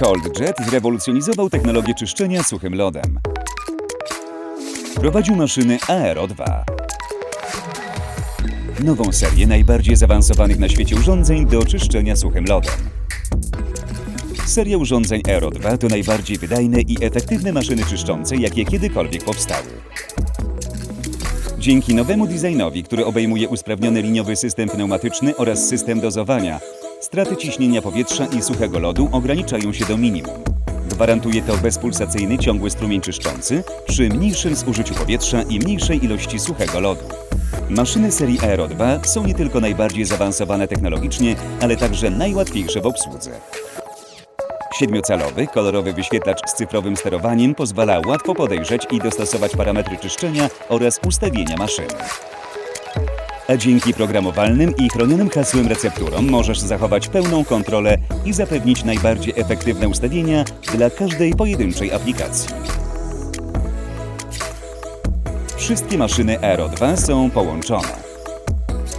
ColdJet zrewolucjonizował technologię czyszczenia suchym lodem. Prowadził maszyny Aero 2. Nową serię najbardziej zaawansowanych na świecie urządzeń do czyszczenia suchym lodem. Seria urządzeń Aero 2 to najbardziej wydajne i efektywne maszyny czyszczące, jakie kiedykolwiek powstały. Dzięki nowemu designowi, który obejmuje usprawniony liniowy system pneumatyczny oraz system dozowania, straty ciśnienia powietrza i suchego lodu ograniczają się do minimum. Gwarantuje to bezpulsacyjny ciągły strumień czyszczący przy mniejszym zużyciu powietrza i mniejszej ilości suchego lodu. Maszyny serii Aero 2 są nie tylko najbardziej zaawansowane technologicznie, ale także najłatwiejsze w obsłudze. Siedmiocalowy, kolorowy wyświetlacz z cyfrowym sterowaniem pozwala łatwo podejrzeć i dostosować parametry czyszczenia oraz ustawienia maszyny. A dzięki programowalnym i chronionym hasłem recepturom możesz zachować pełną kontrolę i zapewnić najbardziej efektywne ustawienia dla każdej pojedynczej aplikacji. Wszystkie maszyny Aero 2 są połączone.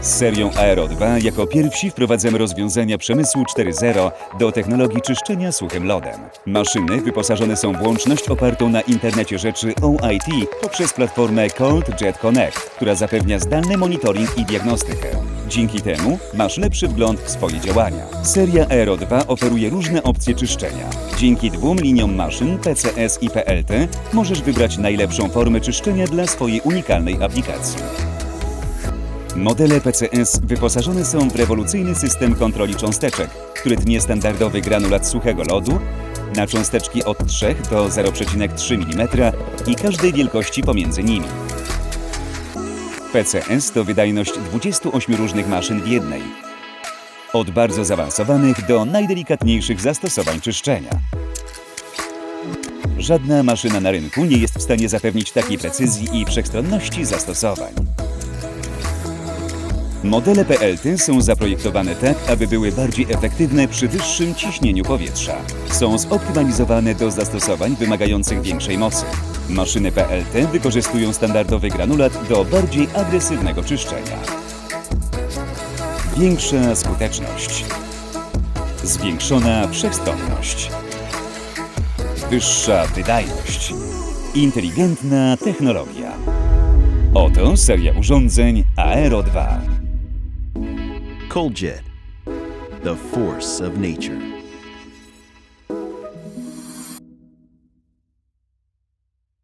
Z serią Aero 2 jako pierwsi wprowadzamy rozwiązania przemysłu 4.0 do technologii czyszczenia suchym lodem. Maszyny wyposażone są w łączność opartą na internecie rzeczy OIT poprzez platformę Cold Jet Connect, która zapewnia zdalny monitoring i diagnostykę. Dzięki temu masz lepszy wgląd w swoje działania. Seria Aero 2 oferuje różne opcje czyszczenia. Dzięki dwóm liniom maszyn PCS i PLT możesz wybrać najlepszą formę czyszczenia dla swojej unikalnej aplikacji. Modele PCS wyposażone są w rewolucyjny system kontroli cząsteczek, który tnie standardowy granulat suchego lodu na cząsteczki od 3 do 0,3 mm i każdej wielkości pomiędzy nimi. PCS to wydajność 28 różnych maszyn w jednej. Od bardzo zaawansowanych do najdelikatniejszych zastosowań czyszczenia. Żadna maszyna na rynku nie jest w stanie zapewnić takiej precyzji i wszechstronności zastosowań. Modele PLT są zaprojektowane tak, aby były bardziej efektywne przy wyższym ciśnieniu powietrza. Są zoptymalizowane do zastosowań wymagających większej mocy. Maszyny PLT wykorzystują standardowy granulat do bardziej agresywnego czyszczenia. Większa skuteczność. Zwiększona wszechstronność. Wyższa wydajność. Inteligentna technologia. Oto seria urządzeń Aero 2. Coldjet, the force of nature.